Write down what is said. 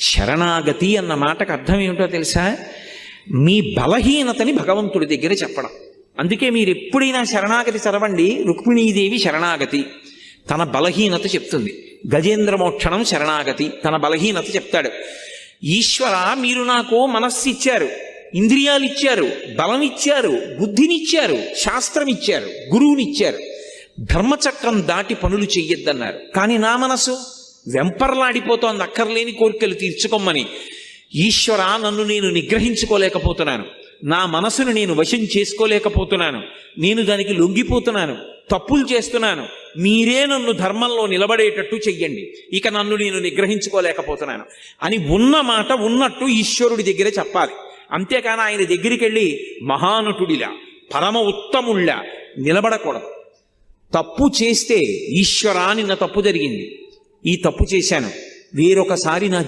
శరణాగతి అన్న మాటకు అర్థం ఏమిటో తెలుసా? మీ బలహీనతని భగవంతుడి దగ్గర చెప్పడం. అందుకే మీరు ఎప్పుడైనా శరణాగతి చదవండి రుక్మిణీదేవి శరణాగతి. తన బలహీనత చెప్తుంది. గజేంద్ర మోక్షణం శరణాగతి తన బలహీనత చెప్తాడు. ఈశ్వర మీరు నాకు మనస్సు ఇచ్చారు ఇంద్రియాలు ఇచ్చారు బలం ఇచ్చారు బుద్ధినిచ్చారు శాస్త్రం ఇచ్చారు గురువునిచ్చారు. ధర్మచక్రం దాటి పనులు చెయ్యొద్దన్నారు. కానీ నా మనసు వెంపర్లాడిపోతోంది అక్కర్లేని కోరికలు తీర్చుకోమని. ఈశ్వర నన్ను నేను నిగ్రహించుకోలేకపోతున్నాను. నా మనసును నేను వశం చేసుకోలేకపోతున్నాను. నేను దానికి లొంగిపోతున్నాను తప్పులు చేస్తున్నాను. మీరే నన్ను ధర్మంలో నిలబడేటట్టు చెయ్యండి. ఇక నన్ను నేను నిగ్రహించుకోలేకపోతున్నాను. అని ఉన్న మాట ఉన్నట్టు ఈశ్వరుడి దగ్గర చెప్పాలి. అంతేకాని ఆయన దగ్గరికి వెళ్ళి మహానటుడిలా పరమ ఉత్తముళ్ళ నిలబడకూడదు. తప్పు చేస్తే ఈశ్వరా నిన్న తప్పు జరిగింది. ఈ తప్పు చేశాను. వేరొకసారి నా